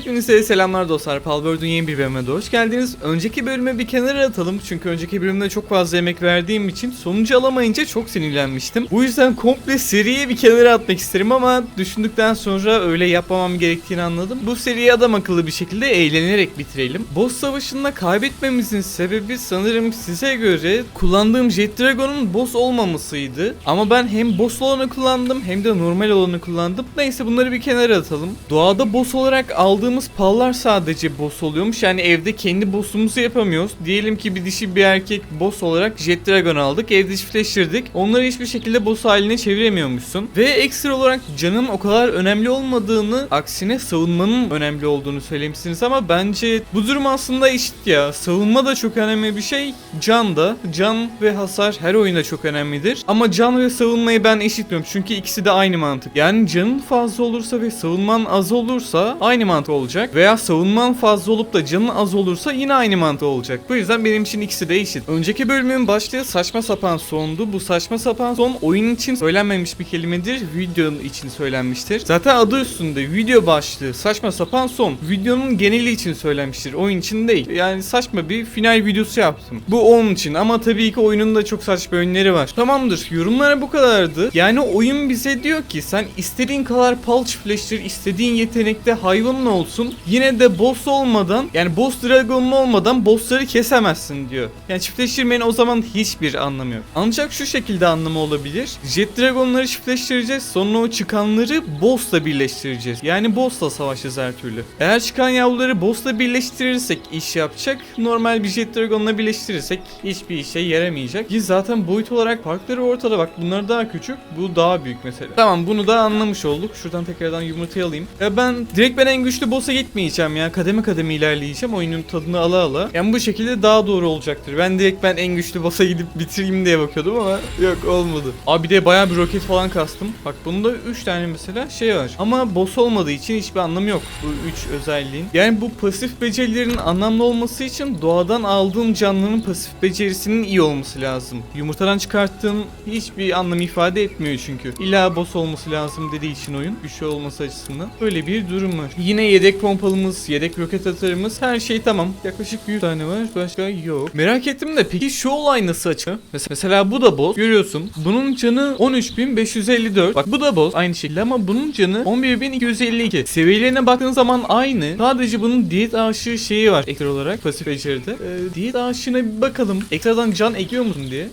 Hepinize selamlar dostlar. Palworld'un yeni bir bölümüne de hoş geldiniz. Önceki bölüme bir kenara atalım. Çünkü önceki bölümde çok fazla emek verdiğim için sonucu alamayınca çok sinirlenmiştim. Bu yüzden komple seriyi bir kenara atmak isterim ama düşündükten sonra öyle yapmamam gerektiğini anladım. Bu seriyi adam akıllı bir şekilde eğlenerek bitirelim. Boss savaşında kaybetmemizin sebebi sanırım size göre kullandığım Jet Dragon'un boss olmamasıydı. Ama ben hem boss olanı kullandım hem de normal olanı kullandım. Neyse bunları bir kenara atalım. Doğada boss olarak aldığımız pallar sadece boss oluyormuş. Yani evde kendi boss'umuzu yapamıyoruz. Diyelim ki bir dişi bir erkek boss olarak Jet Dragon aldık. Evde çiftleştirdik. Onları hiçbir şekilde boss haline çeviremiyormuşsun. Ve ekstra olarak canın o kadar önemli olmadığını aksine savunmanın önemli olduğunu söylemişsiniz ama bence bu durum aslında eşit ya. Savunma da çok önemli bir şey. Can da. Can ve hasar her oyunda çok önemlidir. Ama can ve savunmayı ben eşitmiyorum. Çünkü ikisi de aynı mantık. Yani canın fazla olursa ve savunman az olursa aynı mantık olacak. Veya savunman fazla olup da canın az olursa yine aynı mantık olacak. Bu yüzden benim için ikisi de eşit. Önceki bölümün başlığı saçma sapan sondu. Bu saçma sapan son oyun için söylenmemiş bir kelimedir. Videonun için söylenmiştir. Zaten adı üstünde video başlığı saçma sapan son. Videonun geneli için söylenmiştir. Oyun için değil. Yani saçma bir final videosu yaptım. Bu onun için ama tabii ki oyunun da çok saçma yönleri var. Tamamdır. Yorumlara bu kadardı. Yani oyun bize diyor ki sen istediğin kadar pal çiftleştir, istediğin yetenekte hayvanın olsun. Yine de boss olmadan yani boss dragon'un olmadan bossları kesemezsin diyor. Yani çiftleştirmenin o zaman hiçbir anlamı yok. Ancak şu şekilde anlamı olabilir. Jet dragonları çiftleştireceğiz. Sonra o çıkanları boss'la birleştireceğiz. Yani boss'la savaşacağız her türlü. Eğer çıkan yavruları boss'la birleştirirsek iş yapacak. Normal bir jet dragon'la birleştirirsek hiçbir işe yaramayacak. Ki zaten boyut olarak farkları ortada. Bak bunlar daha küçük. Bu daha büyük mesela. Tamam bunu da anlamış olduk. Şuradan tekrardan yumurtayı alayım. Ya ben direkt ben en güçlü boss'a gitmeyeceğim ya. Kademe kademe ilerleyeceğim. Oyunun tadını ala ala. Yani bu şekilde daha doğru olacaktır. Ben direkt ben en güçlü boss'a gidip bitireyim diye bakıyordum ama yok olmadı. Abi bir de bayağı bir roket falan kastım. Bak bunda 3 tane mesela şey var. Ama boss olmadığı için hiçbir anlamı yok bu 3 özelliğin. Yani bu pasif becerilerin anlamlı olması için doğadan aldığın canlının pasif becerisinin iyi olması lazım. Yumurtadan çıkarttığın hiçbir anlam ifade etmiyor çünkü. İlla boss olması lazım dediği için oyun. Güçlü olması açısından. Öyle bir durum var. Yine yedek pompalımız, yedek roket atarımız her şey tamam. Yaklaşık 100 tane var. Başka yok. Merak ettim de peki şu olay nasıl açık? Mes- Mesela bu da boss. Görüyorsun. Bunun canı 13554. Bak bu da boss aynı şekilde ama bunun canı 11252. Seviyelerine baktığın zaman aynı. Sadece bunun diyet aşığı şeyi var ekstra olarak pasif beceride. Ee, diyet aşığına bir bakalım. Ekstradan can ekliyor musun diye.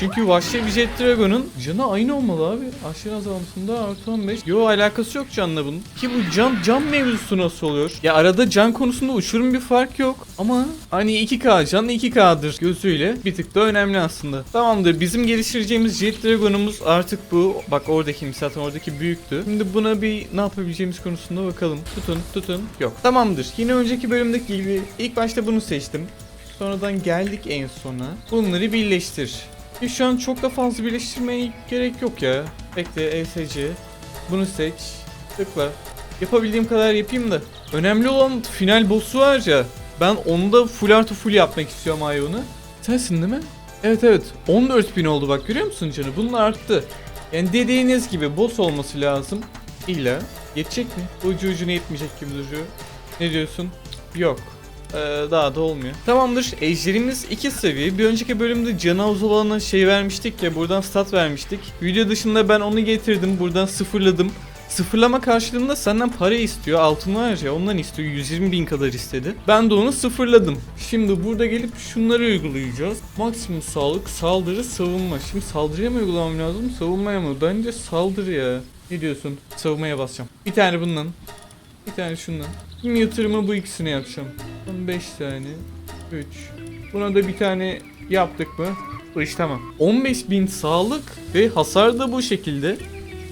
Çünkü vahşi bir Jet Dragon'un canı aynı olmalı abi. Aşırı azalmasında artı 15. Yo alakası yok canla bunun. Ki bu can can mevzusu nasıl oluyor? Ya arada can konusunda uçurum bir fark yok. Ama hani 2K can 2K'dır gözüyle bir tık da önemli aslında. Tamamdır bizim geliştireceğimiz Jet Dragon'umuz artık bu. Bak oradaki zaten oradaki büyüktü. Şimdi buna bir ne yapabileceğimiz konusunda bakalım. Tutun tutun. Yok. Tamamdır. Yine önceki bölümdeki gibi ilk başta bunu seçtim. Sonradan geldik en sona. Bunları birleştir. E şu an çok da fazla birleştirmeye gerek yok ya. Bekle ESC. Bunu seç. Tıkla. Yapabildiğim kadar yapayım da. Önemli olan final boss'u var ya. Ben onu da full artı full yapmak istiyorum hayvanı. Sensin değil mi? Evet evet. 14.000 oldu bak görüyor musun canı? Bunun arttı. Yani dediğiniz gibi boss olması lazım. İlla. Yetecek mi? Ucu ucuna yetmeyecek gibi duruyor. Ne diyorsun? Yok. Ee, daha da olmuyor. Tamamdır. Ejderimiz 2 seviye. Bir önceki bölümde cana uzalana şey vermiştik ya buradan stat vermiştik. Video dışında ben onu getirdim. Buradan sıfırladım. Sıfırlama karşılığında senden para istiyor. Altın var ya ondan istiyor. 120 bin kadar istedi. Ben de onu sıfırladım. Şimdi burada gelip şunları uygulayacağız. Maksimum sağlık, saldırı, savunma. Şimdi saldırıya mı uygulamam lazım? Savunmaya mı? Bence saldırı ya. Ne diyorsun? Savunmaya basacağım. Bir tane bundan. Bir tane şundan. Şimdi yatırımı bu ikisine yapacağım. 5 tane. 3. Buna da bir tane yaptık mı? Bu iş tamam. 15.000 sağlık ve hasar da bu şekilde.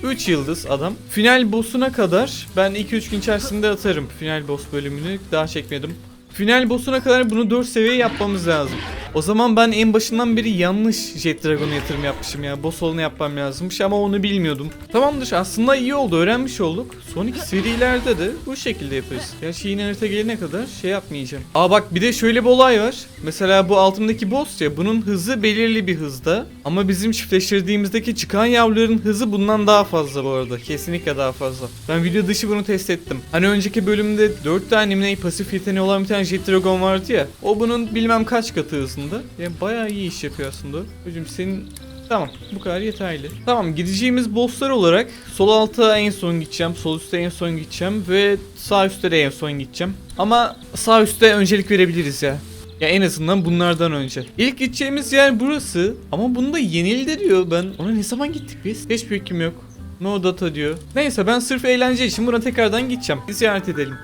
3 yıldız adam. Final boss'una kadar ben 2-3 gün içerisinde atarım final boss bölümünü. Daha çekmedim. Final boss'una kadar bunu 4 seviye yapmamız lazım. O zaman ben en başından beri yanlış Jet Dragon'a yatırım yapmışım ya. Boss olanı yapmam lazımmış ama onu bilmiyordum. Tamamdır aslında iyi oldu öğrenmiş olduk. Sonraki serilerde de bu şekilde yaparız. Gerçi yine harita gelene kadar şey yapmayacağım. Aa bak bir de şöyle bir olay var. Mesela bu altımdaki boss ya bunun hızı belirli bir hızda. Ama bizim çiftleştirdiğimizdeki çıkan yavruların hızı bundan daha fazla bu arada. Kesinlikle daha fazla. Ben video dışı bunu test ettim. Hani önceki bölümde 4 tane pasif yeteneği olan bir tane Jet Dragon vardı ya. O bunun bilmem kaç katı hızında. Yani bayağı iyi iş yapıyor aslında. Hocam senin Tamam bu kadar yeterli. Tamam gideceğimiz bosslar olarak sol alta en son gideceğim, sol üstte en son gideceğim ve sağ üstte de en son gideceğim. Ama sağ üstte öncelik verebiliriz ya. Ya en azından bunlardan önce. İlk gideceğimiz yer burası ama bunda yenildi diyor. Ben ona ne zaman gittik biz? Hiç fikrim yok. No data diyor. Neyse ben sırf eğlence için buna tekrardan gideceğim. Bir ziyaret edelim.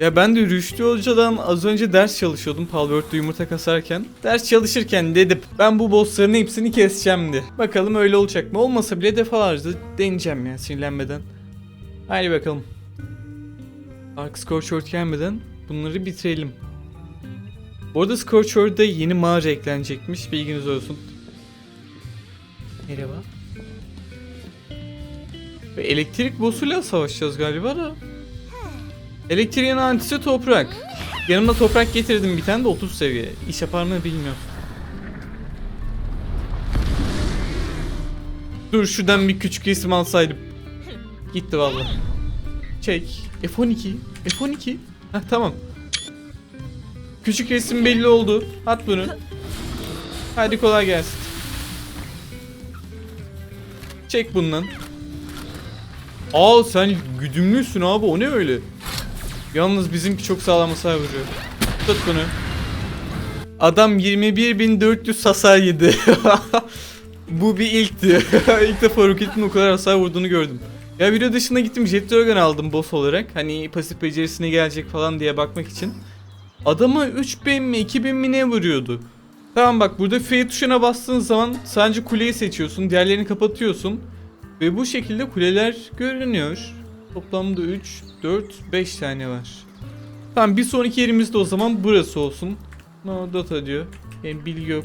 Ya ben de Rüştü Hoca'dan az önce ders çalışıyordum Palworld'da yumurta kasarken. Ders çalışırken dedim ben bu bossların hepsini keseceğimdi. Bakalım öyle olacak mı? Olmasa bile defalarca deneyeceğim ya sinirlenmeden. Haydi bakalım. Ark Scorchword gelmeden bunları bitirelim. Bu arada Scorchword'da yeni mağara eklenecekmiş bilginiz olsun. Merhaba. Ve elektrik boss'uyla savaşacağız galiba da. Elektriğin antisi toprak. Yanımda toprak getirdim bir tane de 30 seviye. İş yapar mı bilmiyorum. Dur şuradan bir küçük isim alsaydım. Gitti vallahi. Çek. F12. F12. Heh tamam. Küçük resim belli oldu. At bunu. Hadi kolay gelsin. Çek bundan. Aa sen güdümlüsün abi o ne öyle? Yalnız bizimki çok sağlam hasar vuruyor. Tut bunu. Adam 21.400 hasar yedi. Bu bir ilkti. İlk defa Rocket'in o kadar hasar vurduğunu gördüm. Ya video dışında gittim Jet Dragon aldım boss olarak. Hani pasif becerisine gelecek falan diye bakmak için. Adama 3000 mi 2000 mi ne vuruyordu. Tamam bak burada F tuşuna bastığın zaman sadece kuleyi seçiyorsun. Diğerlerini kapatıyorsun. Ve bu şekilde kuleler görünüyor. Toplamda 3, 4, 5 tane var. Tamam bir sonraki yerimiz de o zaman burası olsun. No data diyor. Yani bilgi yok.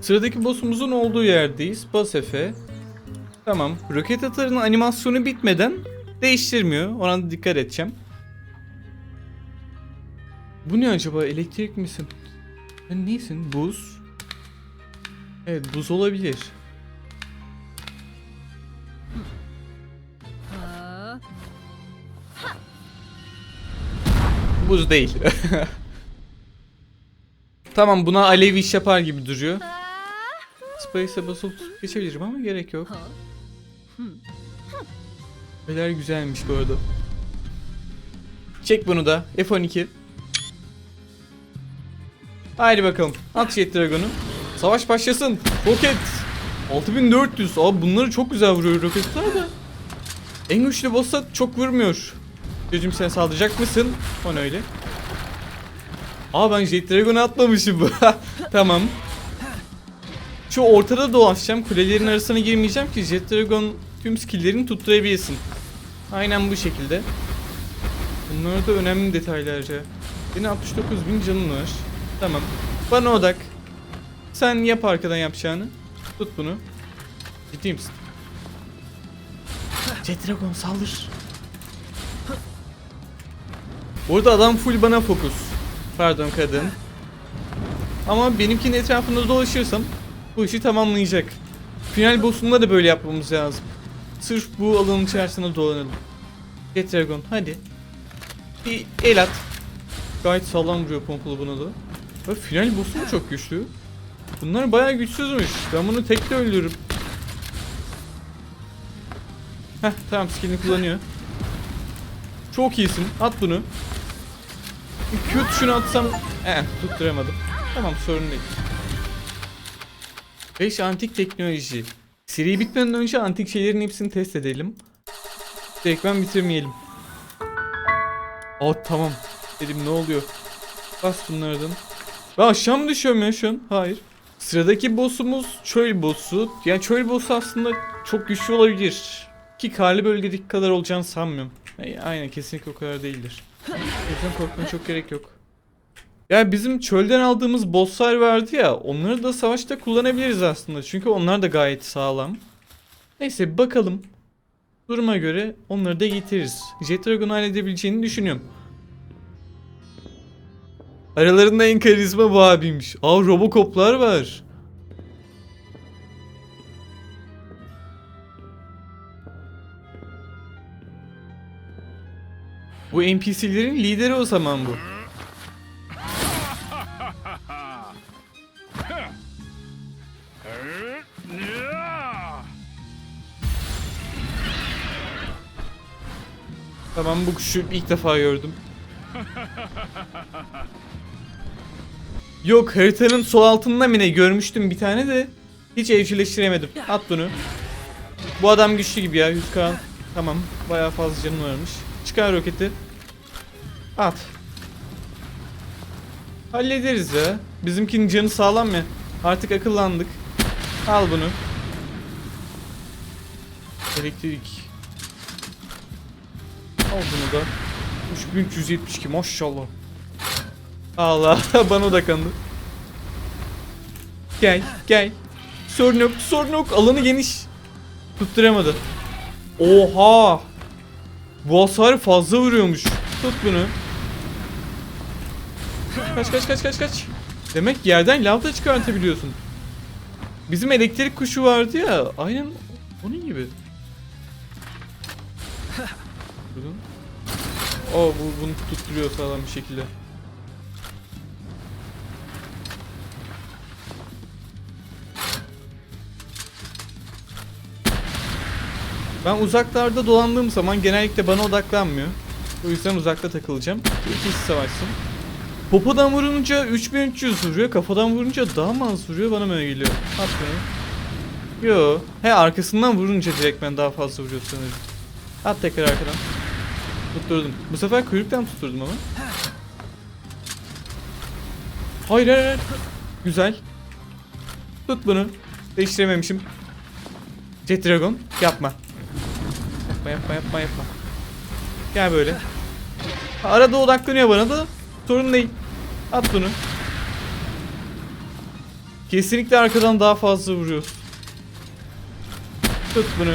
Sıradaki boss'umuzun olduğu yerdeyiz. Bas F. Tamam. Roket atarının animasyonu bitmeden değiştirmiyor. Ona da dikkat edeceğim. Bu ne acaba? Elektrik misin? Sen neysin? Buz. Evet buz olabilir. Buz değil. tamam buna alev iş yapar gibi duruyor. Space'e tutup geçebilirim ama gerek yok. Neler güzelmiş bu arada. Çek bunu da. F12. Haydi bakalım. At Jet Dragon'u. Savaş başlasın. Roket. 6400. Abi bunları çok güzel vuruyor roketler de. En güçlü boss'a çok vurmuyor. Gözüm sen saldıracak mısın? O ne öyle? Aa ben Jet Dragon'u atmamışım bu. tamam. Şu ortada dolaşacağım. Kulelerin arasına girmeyeceğim ki Jet Dragon tüm skill'lerini tutturabilsin. Aynen bu şekilde. Bunlar da önemli detaylar ya. Benim 69 bin canım var. Tamam. Bana odak. Sen yap arkadan yapacağını. Tut bunu. Ciddi misin? Jet Dragon saldır. Burada adam full bana fokus. Pardon kadın. Ama benimkinin etrafında dolaşırsam bu işi tamamlayacak. Final boss'unda da böyle yapmamız lazım. Sırf bu alanın içerisinde dolanalım. Jet Dragon hadi. Bir el at. Gayet sağlam vuruyor pompalı buna da. Ve final boss'u mu çok güçlü? Bunlar bayağı güçsüzmüş. Ben bunu tek de öldürürüm. Heh tamam skillini kullanıyor. Çok iyisin. At bunu. Q tuşunu atsam... Eh tutturamadım. Tamam sorun değil. 5 antik teknoloji. Seri bitmeden önce antik şeylerin hepsini test edelim. Direktmen bitirmeyelim. Aa tamam. Dedim ne oluyor? Bas bunlardan. Ben aşağı mı düşüyorum ya şu an? Hayır. Sıradaki boss'umuz çöl boss'u. Yani çöl boss'u aslında çok güçlü olabilir. Ki karlı bölgedeki kadar olacağını sanmıyorum. E, aynen kesinlikle o kadar değildir. O yüzden korkmaya çok gerek yok. Yani bizim çölden aldığımız bosslar vardı ya onları da savaşta kullanabiliriz aslında. Çünkü onlar da gayet sağlam. Neyse bakalım. Duruma göre onları da getiririz. Jet Dragon'u halledebileceğini düşünüyorum. Aralarında en karizma bu abiymiş. Aa Robocop'lar var. Bu NPC'lerin lideri o zaman bu. Tamam bu kuşu ilk defa gördüm. Yok haritanın sol altında mı ne görmüştüm bir tane de hiç evcilleştiremedim. At bunu. Bu adam güçlü gibi ya 100k. Tamam bayağı fazla canım varmış. Çıkar roketi. At. Hallederiz ya. Bizimkinin canı sağlam ya. Artık akıllandık. Al bunu. Elektrik. Al bunu da. 3372 maşallah. Allah bana odakandı. Gel gel. Sorun yok sorun yok alanı geniş. Tutturamadı. Oha. Bu hasar fazla vuruyormuş. Tut bunu. Kaç kaç kaç kaç kaç. Demek yerden lav da çıkartabiliyorsun. Bizim elektrik kuşu vardı ya. Aynen onun gibi. Buradan. Aa bu bunu tutturuyor sağlam bir şekilde. Ben uzaklarda dolandığım zaman genellikle bana odaklanmıyor. O yüzden uzakta takılacağım. İkisi savaşsın. Popodan vurunca 3300 vuruyor, kafadan vurunca daha mı az vuruyor bana mı geliyor? At beni. Yo. He arkasından vurunca direkt ben daha fazla vuruyor sanırım. At tekrar arkadan. Tutturdum. Bu sefer kuyruktan tutturdum ama. Hayır hayır hayır. Güzel. Tut bunu. Değiştirememişim. Jet Dragon yapma. Yapma yapma yapma yapma. Gel böyle. Arada odaklanıyor bana da sorun değil. At bunu. Kesinlikle arkadan daha fazla vuruyoruz. Tut bunu.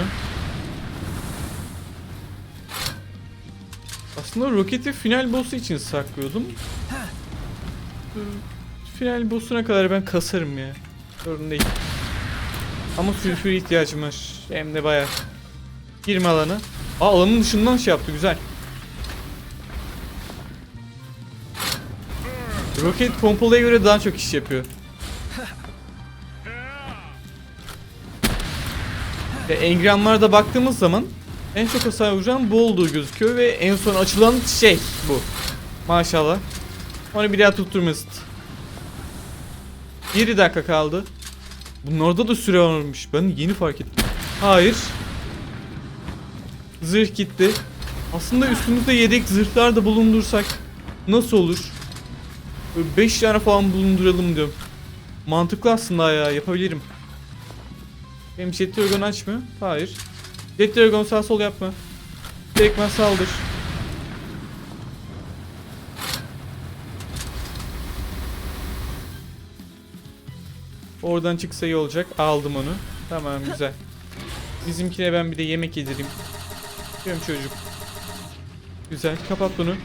Aslında roketi final boss'u için saklıyordum. Final boss'una kadar ben kasarım ya. Sorun değil. Ama sülfüre ihtiyacım var. Hem de bayağı. Girme alana. Aa alanın dışından şey yaptı güzel. Roket pompalıya göre daha çok iş yapıyor. Ve engramlarda baktığımız zaman en çok hasar vuran bu olduğu gözüküyor ve en son açılan şey bu. Maşallah. Onu bir daha tutturmasın. 7 dakika kaldı. Bunlarda da süre varmış. Ben yeni fark ettim. Hayır. Zırh gitti. Aslında üstümüzde yedek zırhlar da bulundursak nasıl olur? 5 tane falan bulunduralım diyorum. Mantıklı aslında ya yapabilirim. Benim Jet Dragon açmıyor. Hayır. Jet Dragon sağ sol yapma. Direktmen saldır. Oradan çıksa iyi olacak. Aldım onu. Tamam güzel. Bizimkine ben bir de yemek yedireyim. Diyorum çocuk. Güzel. Kapat bunu.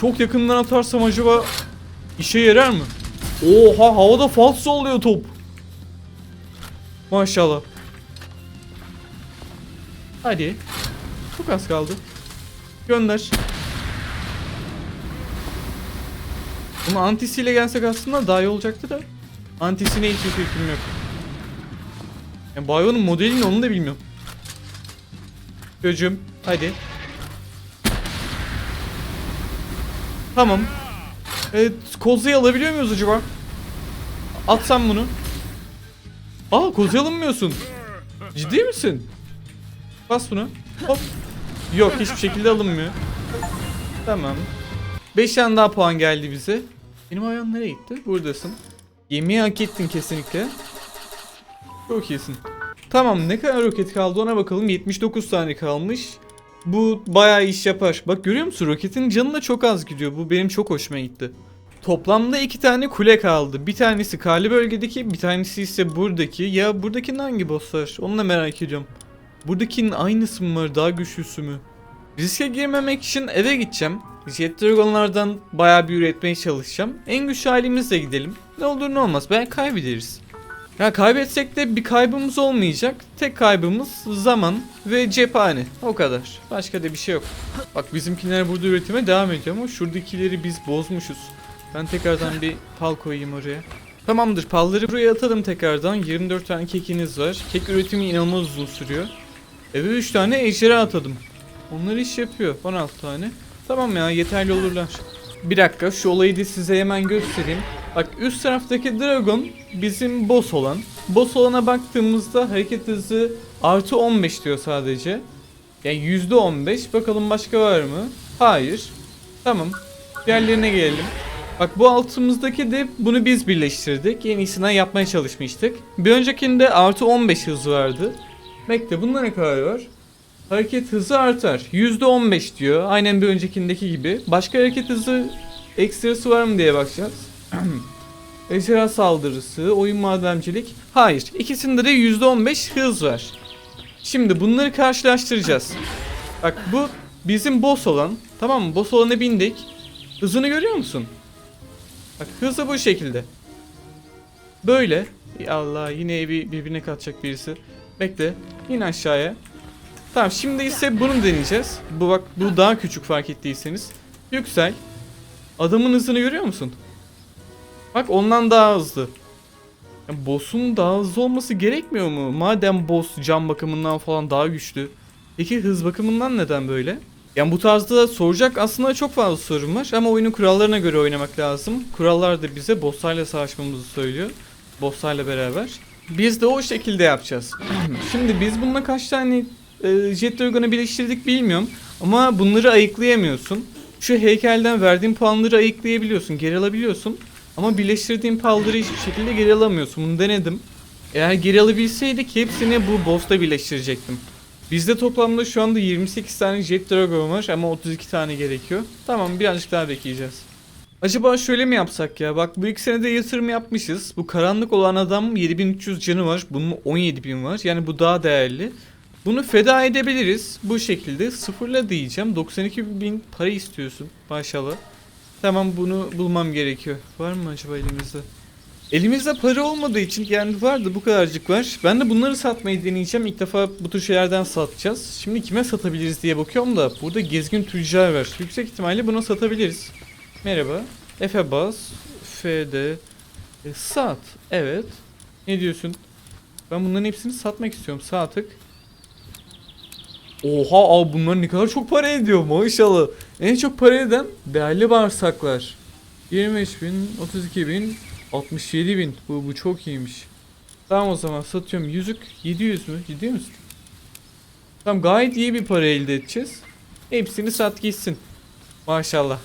Çok yakından atarsam acaba işe yarar mı? Oha havada falso oluyor top. Maşallah. Hadi. Çok az kaldı. Gönder. Bunu antisiyle gelsek aslında daha iyi olacaktı da. Antisine hiç fikrim yok. Yani Bayo'nun modelini onu da bilmiyorum. Çocuğum hadi. Tamam. Evet, kozayı alabiliyor muyuz acaba? Atsam bunu. Aa kozayı alınmıyorsun. Ciddi misin? Bas bunu. Hop. Yok hiçbir şekilde alınmıyor. Tamam. 5 tane daha puan geldi bize. Benim ayağım nereye gitti? Buradasın. Yemeği hak ettin kesinlikle. Çok iyisin. Tamam ne kadar roket kaldı ona bakalım. 79 tane kalmış. Bu bayağı iş yapar. Bak görüyor musun roketin canı da çok az gidiyor. Bu benim çok hoşuma gitti. Toplamda iki tane kule kaldı. Bir tanesi Kali bölgedeki, bir tanesi ise buradaki. Ya buradakinin hangi bosslar? Onu da merak ediyorum. Buradakinin aynısı mı var, daha güçlüsü mü? Riske girmemek için eve gideceğim. Jet Dragon'lardan bayağı bir üretmeye çalışacağım. En güçlü halimizle gidelim. Ne olur ne olmaz. Belki kaybederiz. Ya kaybetsek de bir kaybımız olmayacak. Tek kaybımız zaman ve cephane. O kadar. Başka da bir şey yok. Bak bizimkiler burada üretime devam ediyor ama şuradakileri biz bozmuşuz. Ben tekrardan bir pal koyayım oraya. Tamamdır palları buraya atalım tekrardan. 24 tane kekiniz var. Kek üretimi inanılmaz uzun sürüyor. Eve 3 tane ejderha atadım. Onlar iş yapıyor. 16 tane. Tamam ya yeterli olurlar. Bir dakika şu olayı da size hemen göstereyim. Bak üst taraftaki dragon bizim boss olan. Boss olana baktığımızda hareket hızı artı 15 diyor sadece. Yani yüzde 15. Bakalım başka var mı? Hayır. Tamam. Diğerlerine gelelim. Bak bu altımızdaki de bunu biz birleştirdik. En iyisinden yapmaya çalışmıştık. Bir öncekinde artı 15 hız vardı. Bekle bunda ne kadar var? Hareket hızı artar. %15 diyor. Aynen bir öncekindeki gibi. Başka hareket hızı ekstrası var mı diye bakacağız. Ejderha saldırısı, oyun madencilik. Hayır. İkisinde de %15 hız var. Şimdi bunları karşılaştıracağız. Bak bu bizim boss olan. Tamam mı? Boss olana bindik. Hızını görüyor musun? Bak hızı bu şekilde. Böyle. Allah yine evi birbirine katacak birisi. Bekle. İn aşağıya. Tamam şimdi ise bunu deneyeceğiz. Bu bak bu daha küçük fark ettiyseniz. Yüksel. Adamın hızını görüyor musun? Bak ondan daha hızlı. Ya boss'un daha hızlı olması gerekmiyor mu? Madem boss can bakımından falan daha güçlü. Peki hız bakımından neden böyle? Yani bu tarzda soracak aslında çok fazla sorun var ama oyunun kurallarına göre oynamak lazım. Kurallar da bize bosslarla savaşmamızı söylüyor. Bosslarla beraber. Biz de o şekilde yapacağız. Şimdi biz bununla kaç tane e, Jet Dragon'u birleştirdik bilmiyorum. Ama bunları ayıklayamıyorsun. Şu heykelden verdiğin puanları ayıklayabiliyorsun, geri alabiliyorsun. Ama birleştirdiğin puanları hiçbir şekilde geri alamıyorsun. Bunu denedim. Eğer geri alabilseydik hepsini bu boss'ta birleştirecektim. Bizde toplamda şu anda 28 tane Jet Dragon var ama 32 tane gerekiyor. Tamam birazcık daha bekleyeceğiz. Acaba şöyle mi yapsak ya? Bak bu iki senede yatırım yapmışız. Bu karanlık olan adam 7300 canı var. Bunun 17000 var. Yani bu daha değerli. Bunu feda edebiliriz. Bu şekilde sıfırla diyeceğim. 92 bin para istiyorsun. Maşallah. Tamam bunu bulmam gerekiyor. Var mı acaba elimizde? Elimizde para olmadığı için yani vardı bu kadarcık var. Ben de bunları satmayı deneyeceğim. İlk defa bu tür şeylerden satacağız. Şimdi kime satabiliriz diye bakıyorum da burada gezgin tüccar var. Yüksek ihtimalle buna satabiliriz. Merhaba. Efe bas. F'de. E, sat. Evet. Ne diyorsun? Ben bunların hepsini satmak istiyorum. Sağ. Oha abi bunlar ne kadar çok para ediyor maşallah. En çok para eden değerli bağırsaklar. 25 bin, 32 bin, 67 bin. Bu, bu çok iyiymiş. Tamam o zaman satıyorum. Yüzük 700 mü? Ciddi misin? Tamam gayet iyi bir para elde edeceğiz. Hepsini sat gitsin. Maşallah.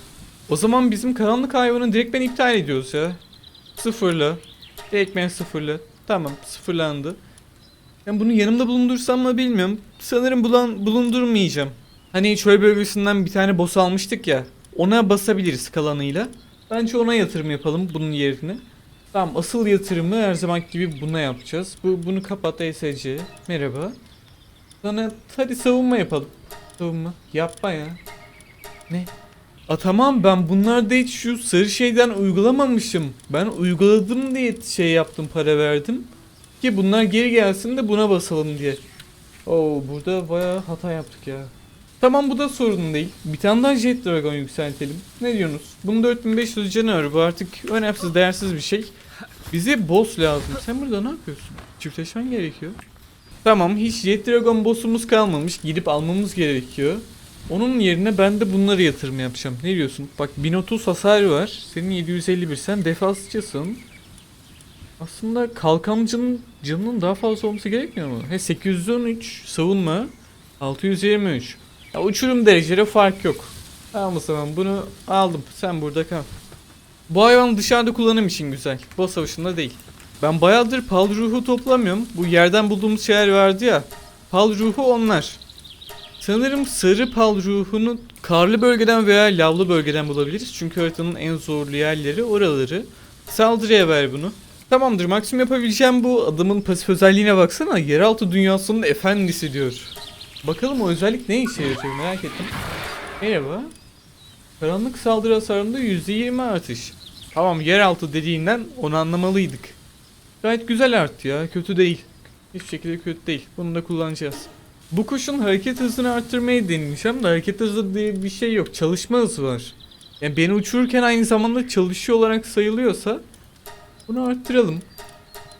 O zaman bizim karanlık hayvanı direkt ben iptal ediyoruz ya. Sıfırla. Direkt ben sıfırla. Tamam sıfırlandı. Ben bunu yanımda bulundursam mı bilmiyorum. Sanırım bulan, bulundurmayacağım. Hani çöl bölgesinden bir tane boss almıştık ya. Ona basabiliriz kalanıyla. Bence ona yatırım yapalım bunun yerine. Tamam asıl yatırımı her zaman gibi buna yapacağız. Bu bunu kapat ESC. Merhaba. Sana hadi savunma yapalım. Savunma. Yapma ya. Ne? A tamam ben bunlarda hiç şu sarı şeyden uygulamamışım. Ben uyguladım diye şey yaptım para verdim. Ki bunlar geri gelsin de buna basalım diye. Oo burada bayağı hata yaptık ya. Tamam bu da sorun değil. Bir tane daha Jet Dragon yükseltelim. Ne diyorsunuz? Bunun 4500 canı var. Bu artık önemsiz, değersiz bir şey. Bize boss lazım. Sen burada ne yapıyorsun? Çiftleşmen gerekiyor. Tamam hiç Jet Dragon boss'umuz kalmamış. Gidip almamız gerekiyor. Onun yerine ben de bunları yatırım yapacağım. Ne diyorsun? Bak 1030 hasar var. Senin 751. Sen defansçısın. Aslında kalkancının canının daha fazla olması gerekmiyor mu? He 813 savunma. 623. Ya uçurum dereceleri fark yok. Tamam o zaman bunu aldım. Sen burada kal. Bu hayvan dışarıda kullanım için güzel. Boss savaşında değil. Ben bayağıdır pal ruhu toplamıyorum. Bu yerden bulduğumuz şeyler vardı ya. Pal ruhu onlar. Sanırım sarı pal ruhunu karlı bölgeden veya lavlı bölgeden bulabiliriz. Çünkü haritanın en zorlu yerleri oraları. Saldırıya ver bunu. Tamamdır maksimum yapabileceğim bu. Adamın pasif özelliğine baksana. Yeraltı dünyasının efendisi diyor. Bakalım o özellik ne işe yarayacak merak ettim. Merhaba. Karanlık saldırı hasarında %20 artış. Tamam yeraltı dediğinden onu anlamalıydık. Gayet güzel arttı ya kötü değil. Hiçbir şekilde kötü değil. Bunu da kullanacağız. Bu kuşun hareket hızını arttırmayı deneyeceğim de hareket hızı diye bir şey yok. Çalışma hızı var. Yani beni uçururken aynı zamanda çalışıyor olarak sayılıyorsa bunu arttıralım.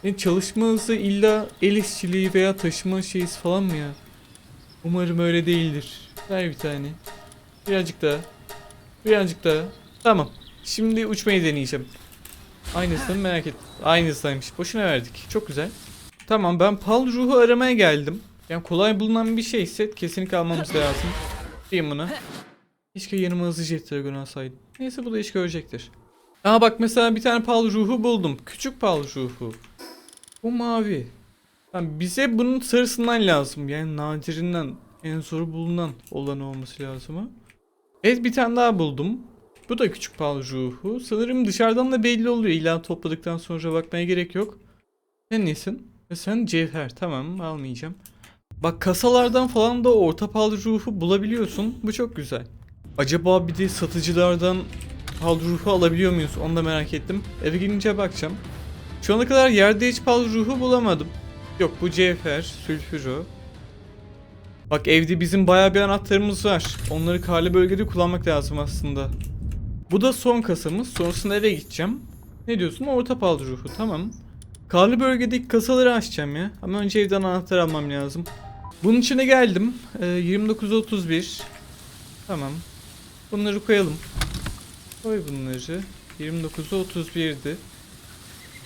Yani çalışma hızı illa el işçiliği veya taşıma şeysi falan mı ya? Umarım öyle değildir. Ver bir tane. Birazcık daha. Birazcık daha. Tamam. Şimdi uçmayı deneyeceğim. Aynısını merak et. Aynısıymış. Boşuna verdik. Çok güzel. Tamam ben pal ruhu aramaya geldim. Yani kolay bulunan bir şeyse kesinlikle almamız lazım. Diyeyim buna. Keşke yanıma hızlı jet dragon alsaydım. Neyse bu da iş görecektir. Aa bak mesela bir tane pal ruhu buldum. Küçük pal ruhu. Bu mavi. Yani bize bunun sarısından lazım. Yani nadirinden en zor bulunan olan olması lazım ha. Evet bir tane daha buldum. Bu da küçük pal ruhu. Sanırım dışarıdan da belli oluyor. İlla topladıktan sonra bakmaya gerek yok. Sen nesin? E sen cevher. Tamam almayacağım. Bak kasalardan falan da orta pal ruhu bulabiliyorsun. Bu çok güzel. Acaba bir de satıcılardan pal ruhu alabiliyor muyuz? Onu da merak ettim. Eve gidince bakacağım. Şu ana kadar yerde hiç pal ruhu bulamadım. Yok bu cevher, sülfürü. Bak evde bizim bayağı bir anahtarımız var. Onları karlı bölgede kullanmak lazım aslında. Bu da son kasamız. Sonrasında eve gideceğim. Ne diyorsun? Orta pal ruhu. Tamam. Karlı bölgedeki kasaları açacağım ya. Ama önce evden anahtar almam lazım. Bunun içine geldim. Ee, 2931. Tamam. Bunları koyalım. Koy bunları. 2931'di.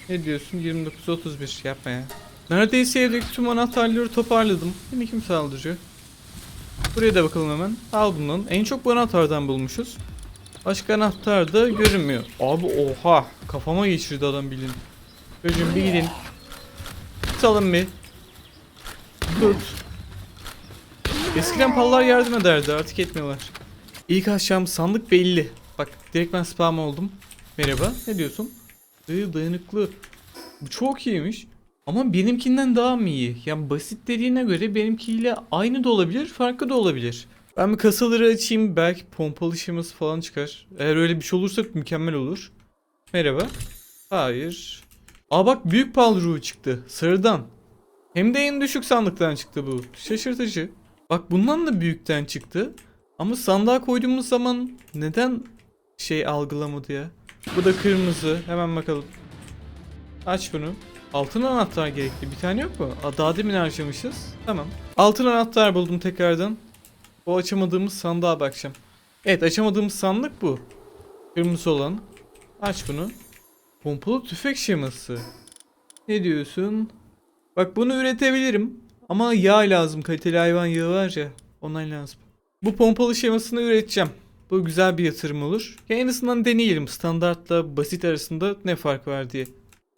Ne diyorsun? 2931 yapma ya. Neredeyse evdeki tüm anahtarları toparladım. Yine kim saldırıyor? Buraya da bakalım hemen. Al bundan. En çok bu anahtardan bulmuşuz. Başka anahtar da görünmüyor. Abi oha. Kafama geçirdi adam bilin. Çocuğum bir gidin. Salın bir. Tut. Eskiden pallar yardım ederdi artık etmiyorlar. İlk akşam sandık belli. Bak direkt ben spam oldum. Merhaba ne diyorsun? Ee, dayanıklı. Bu çok iyiymiş. Ama benimkinden daha mı iyi? Yani basit dediğine göre benimkiyle aynı da olabilir, farklı da olabilir. Ben bir kasaları açayım belki pompalı şeması falan çıkar. Eğer öyle bir şey olursa mükemmel olur. Merhaba. Hayır. Aa bak büyük pal ruhu çıktı. Sarıdan. Hem de en düşük sandıktan çıktı bu. Şaşırtıcı. Bak bundan da büyükten çıktı. Ama sandığa koyduğumuz zaman neden şey algılamadı ya? Bu da kırmızı. Hemen bakalım. Aç bunu. Altın anahtar gerekli. Bir tane yok mu? Aa, daha demin harcamışız. Tamam. Altın anahtar buldum tekrardan. O açamadığımız sandığa bakacağım. Evet açamadığımız sandık bu. Kırmızı olan. Aç bunu. Pompalı tüfek şeması. Ne diyorsun? Bak bunu üretebilirim. Ama yağ lazım. Kaliteli hayvan yağı var ya. Ondan lazım. Bu pompalı şemasını üreteceğim. Bu güzel bir yatırım olur. Ya en azından deneyelim standartla basit arasında ne fark var diye.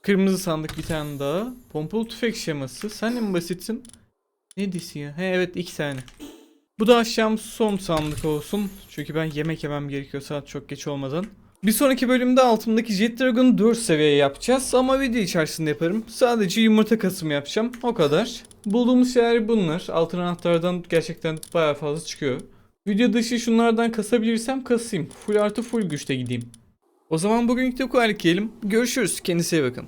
Kırmızı sandık bir tane daha. Pompalı tüfek şeması. Sen de basitsin? Ne diyorsun ya? He evet iki tane. Bu da aşağım son sandık olsun. Çünkü ben yemek yemem gerekiyor saat çok geç olmadan. Bir sonraki bölümde altımdaki Jet Dragon'ı 4 seviye yapacağız ama video içerisinde yaparım. Sadece yumurta kasımı yapacağım. O kadar. Bulduğumuz şeyler bunlar. Altın anahtardan gerçekten bayağı fazla çıkıyor. Video dışı şunlardan kasabilirsem kasayım. Full artı full güçte gideyim. O zaman bugünlük de bu kadar. Görüşürüz. Kendinize iyi bakın.